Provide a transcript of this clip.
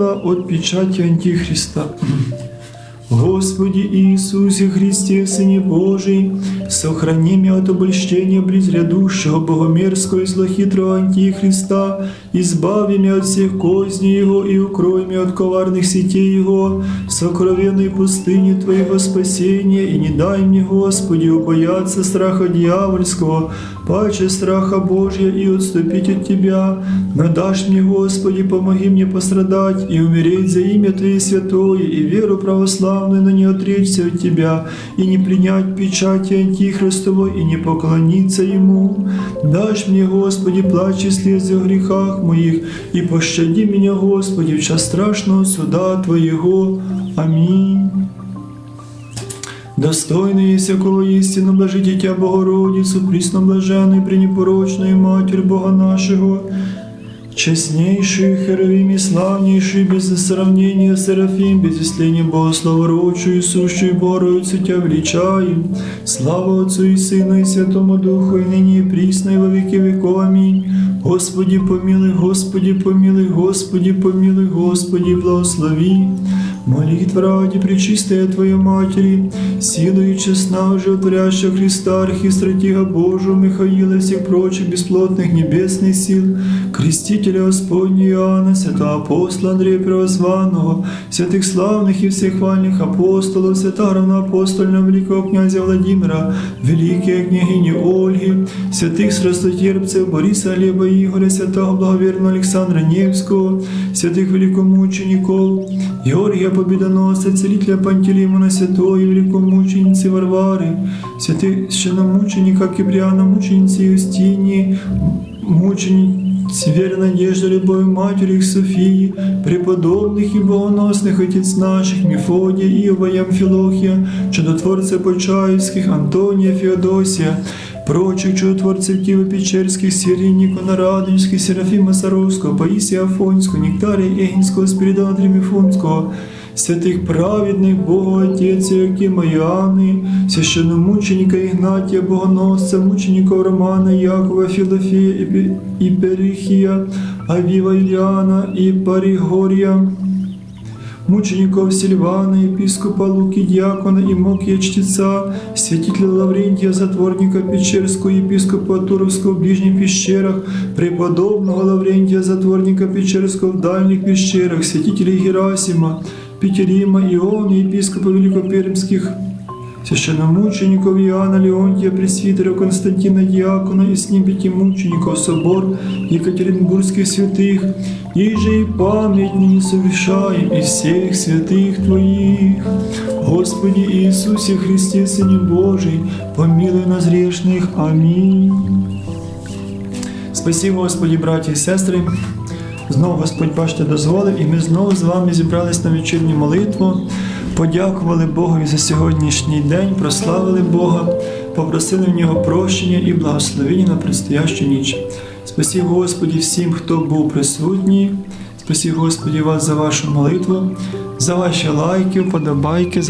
молитва от печати Антихриста. Господи Иисусе Христе, Сыне Божий, сохрани меня от обольщения близрядущего богомерзкого и злохитрого Антихриста, избави меня от всех козней Его и укрой меня от коварных сетей Его, в сокровенной пустыне Твоего спасения, и не дай мне, Господи, убояться страха дьявольского, паче страха Божия и отступить от Тебя, но дашь мне, Господи, помоги мне пострадать и умереть за имя Твое святое и веру православную, но не отречься от Тебя и не принять печати Антихристовой и не поклониться Ему. Дашь мне, Господи, плач и слезы в грехах моих, и пощади меня, Господи, в час страшного суда Твоего. Аминь Достойный всякого истину, блажи дитя Богородицу, пресноблаженную, пренепорочную Матерь Бога нашего, честнейший, херовим и славнейший, без сравнения Серафим, без исления Богословорочую, сущую Богородицу Тебя величаем. Слава Отцу и Сыну и Святому Духу, и ныне и присно, и во веки веков. Аминь. Господи, помилуй, Господи, помилуй, Господи, помилуй, Господи, благослови. Молитва ради Пречистая Твоей Матери, силу и честна, животворящая Христа, архистратига Божию, Михаила и всех прочих бесплотных небесных сил, крестителя Господня Иоанна, святого апостола Андрея Первозванного, святых славных и всех хвальных апостолов, святого равноапостольного великого князя Владимира, великой княгини Ольги, святых страстотерпцев Бориса Глеба Игоря, святого благоверного Александра Невского, святых великомучеников, Георгия Победоносца, целителя Пантелеймона Святого и великомученицы Варвары, святых священномученика Киприана, мученицы Юстинии, мученицы верной надежды Любовь Матери их Софии, преподобных и богоносных отец наших Мефодия, Иова, Амфилохия, чудотворца Почаевских, Антония, Феодосия, прочих чудотворцев Киево-Печерских, Сирии, Никона Радонежских, Серафима Саровского, Паисия Афонського, Нектария Егинського, Спиридона Тримифонського, святих праведних Бога Отець Якима Іоанни, священномученика Ігнатія Богоносця, мучеников Романа, Якова, Філофія, Іперихія, Авіва Іліана і Парігорія, мучеников Сильвана, епископа Луки, Дьякона и Мокия Чтеца, святителя Лаврентия, затворника Печерского, епископа Туровского в ближних пещерах, преподобного Лаврентия, затворника Печерского в дальних пещерах, святителей Герасима, Петерима, Иона, епископа Великопермских, священномучеников Иоанна Леонтия, пресвитера Константина Диакона и с ним пяти мучеников, собор Екатеринбургских святых, и же и память не совершаем и всех святых Твоих. Господи Иисусе Христе, Сыне Божий, помилуй нас грешных. Аминь. Спасибо, Господі, браті і сестри. Знову Господь бачите дозволив, і ми знову з вами зібрались на вечірню молитву. Подякували Богові за сьогоднішній день, прославили Бога, попросили в нього прощення і благословення на предстоящу ніч. Спасибо Господі всім, хто був присутній. Спасибо Господі вас за вашу молитву, за ваші лайки, вподобайки.